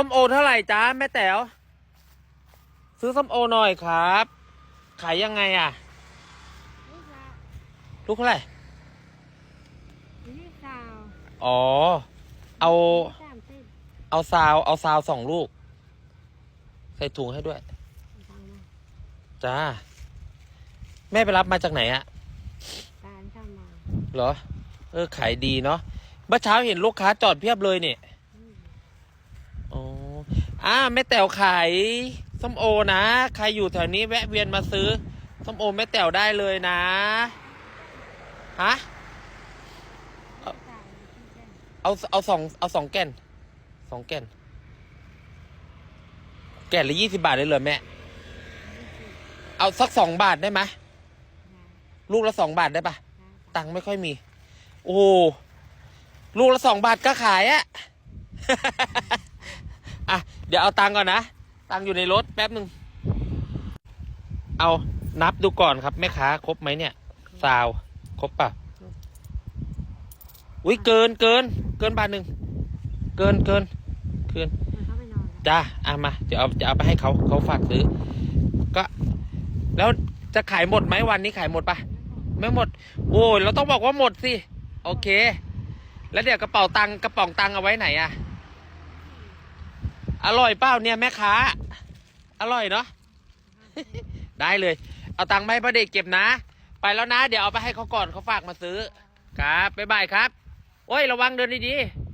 ส้มโอเท่าไหร่จ้าแม่แต๋วซื้อส้มโอหน่อยครับ ขายยังไงอะ ลูกละลูกเท่าไหร่ยี่สาวอ๋อ เอาสามสิบเอาซาวเอาซาวสองลูก ใส่ถุงให้ด้วยฟังมาจ้า แม่ไปรับมาจากไหนอะการเข้ามาเหรอ เออ ขายดีเนาะเมื่อเช้าเห็นลูกค้าจอดเพียบเลยเนี่ยอืมอ๋อ อ่าแม่แต๋วขายส้มโอนะ ใครอยู่แถวนี้แวะเวียนมาซื้อส้มโอแม่แต๋วได้เลยนะฮะเอาเอาสองเอาสองแก่นสองแก่น แก่นละยี่สิบาทเลยเหรอแม่ เอาสักสองบาทได้ไหมลูกละสองบาทได้ปะตังค์ไม่ค่อยมี โอ้ลูกละสองบาทก็ขายอะ อะ เดี๋ยวเอาตังค์ก่อนนะ ตังค์อยู่ในรถแป๊บหนึ่ง เอานับดูก่อนครับแม่ค้าครบไหมเนี่ยซาวครบปะอุ้ยเกินเกิน เกินบาทหนึ่ง เกินเกินเกินมันเข้าไปนอนแล้วจ้าอะมา เดี๋ยวเอาจะเอาไปให้เขาเขาฝากซื้อ ก็ แล้วจะขายหมดไหมวันนี้ขายหมดปะไม่หมด โอ้ยเราต้องบอกว่าหมดสิ โอเค แล้วเดี๋ยวกระเป๋าตังค์กระป๋องตังค์เอาไว้ไหนอะ อร่อยเปล่าเนี่ยแม่ค้า อร่อยเนาะ ได้เลย เอาตังค์มาให้พ่อเด็กเก็บนะ ไปแล้วนะ เดี๋ยวเอาไปให้เขาก่อนเขาฝากมาซื้อ ครับ บ๊ายบายครับ โอ้ย ระวังเดินดีๆ